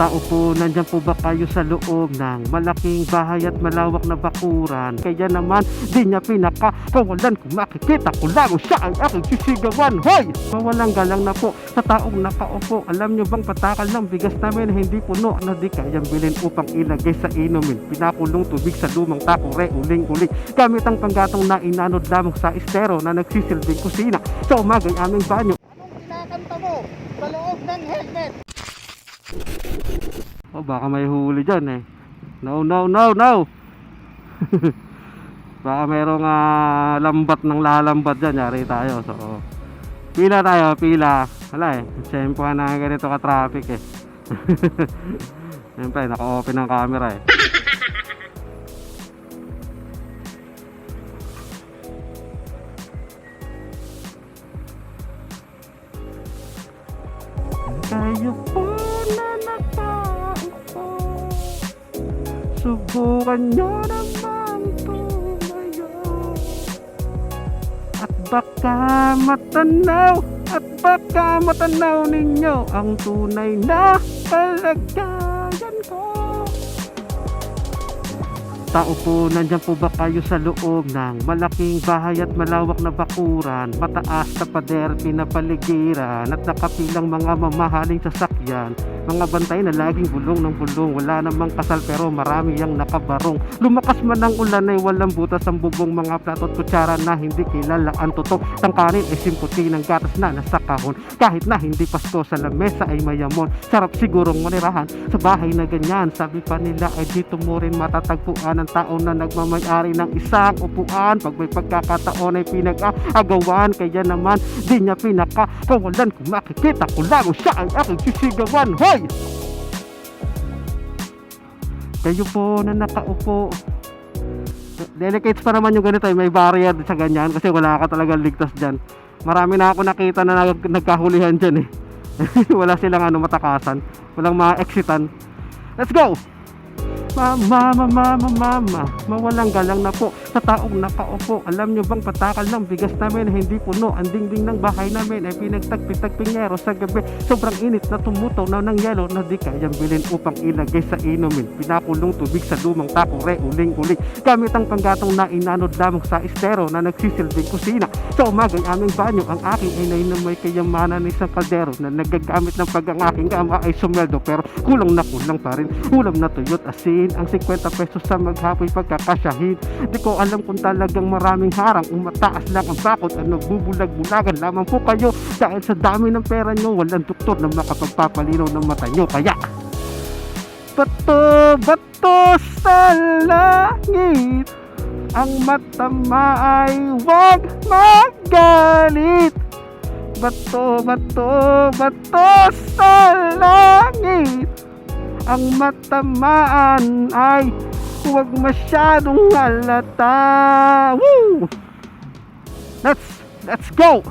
Tao po, nandyan po ba kayo sa loob ng malaking bahay at malawak na bakuran? Kaya naman, di niya pinakawalan kung makikita ko lang siya ang aking sisigawan. Hoy! Mawalang galang na po sa taong nakaupo. Alam niyo bang patakal ng bigas namin hindi puno na di kayang bilhin upang ilagay sa inumin. Pinakulong tubig sa lumang takore, uling-uling. Gamit ang panggatong na inanod lamang sa estero na nagsisilbing kusina. Sa umagay aming banyo. Anong kinakanta mo sa loob ng helmet? Oh, baka may huli dyan eh. No, no, no, no! baka merong ah, lambat ng lalambat dyan. Yari tayo. So, pila tayo, pila. Wala eh. Siyempre na ganito ka-traffic eh. Siyempre, naka-open ang camera eh. Kayo po Subukan nyo naman tumayo At baka matanaw At baka matanaw ninyo Ang tunay na kalagayan Tao po, nandyan po ba kayo sa loob ng malaking bahay at malawak na bakuran, mataas na pader, pinapaligiran, at nakapilang mga mamahaling sasakyan, mga bantay na laging bulong ng bulong, wala namang kasal pero marami ang nakabarong. Lumakas man ang ulan ay walang butas ang bubong, mga plato at kutsara na hindi kilala ang tutok. Tangkanin ay simputi ng gatas na nasa kahon, kahit na hindi pasko sa lamesa ay mayamon. Sarap sigurong manirahan sa bahay na ganyan, sabi pa nila ay dito mo rin matatagpuan ng tao na nagmamayari ng isang upuan. Pag may pagkakataon ay pinag-agawan kaya naman di niya pinakawalan. Kung makikita ko lang siya ang aking sisigawan hoy! Kayo po na nakaupo. Delicates pa naman yung ganito eh. may barrier sa ganyan kasi wala ka talagang ligtas dyan. Marami na ako nakita na nag- nagkahulihan dyan eh. Wala silang ano matakasan. Walang mga exitan. Let's go Mama, mama, mama, mama, mawalang galang na po sa taong nakaupo. Alam nyo bang patakal ng bigas namin hindi puno. Ang dingding ng bahay namin ay pinagtagpitagpinyero sa gabi. Sobrang init na tumutaw na ng yelo na di kayang bilhin upang ilagay sa inumin. Pinakulong tubig sa lumang takore, uling-uling. Gamit ang panggatong na inanod lamang sa estero na nagsisilbing kusina. Sa umagay aming banyo, ang aking inay na may kayamanan ng isang kaldero na nagagamit ng pag ang aking ama ay sumeldo pero kulang na kulang pa rin. Ulam na tuyot asin, ang 50 pesos sa maghapoy pagkakasyahin. Di ko alam kung talagang maraming harang, umataas lang ang bakot at nagbubulag-bulagan lamang po kayo dahil sa dami ng pera nyo, walang doktor na makapagpapalinaw ng mata nyo. Kaya, bato, bato sa langit, ang matama ay huwag magalit. Bato, bato, bato sa langit, ang matamaan ay huwag masyadong halata. Woo! Let's, let's go!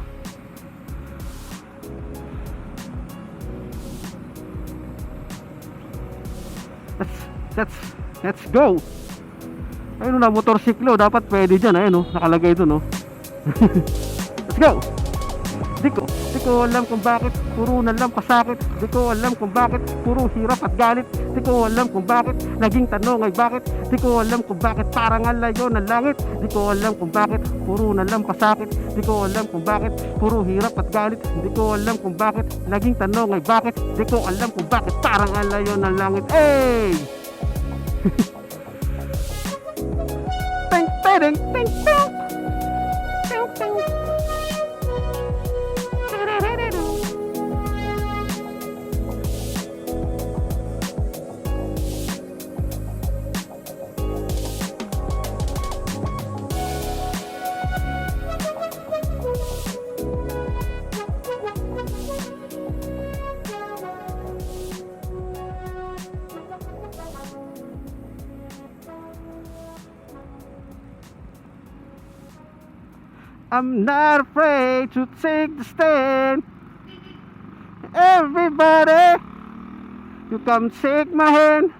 Let's, let's, let's go! Ayun na, motorsiklo. Dapat pwede dyan. Ayun, no? nakalagay doon. No? let's go! Di ko, di ko alam kung bakit puro na lang kasakit. Di ko alam kung bakit puro hirap at galit. Di ko alam kung bakit naging tanong ay bakit. Di ko alam kung bakit parang ang layo ng langit. Di ko alam kung bakit puro na lang kasakit. Di ko alam kung bakit puro hirap at galit. Di ko alam kung bakit naging tanong ay bakit. Di ko alam kung bakit parang ang layo ng langit. Hey! Ting, ting, ting, ting. I'm not afraid to take the stand. Everybody, you come take my hand.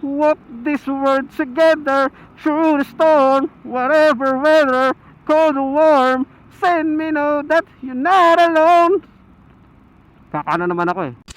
Walk this world together through the storm, whatever weather, cold or warm. Send me know that you're not alone. Kakana naman ako eh.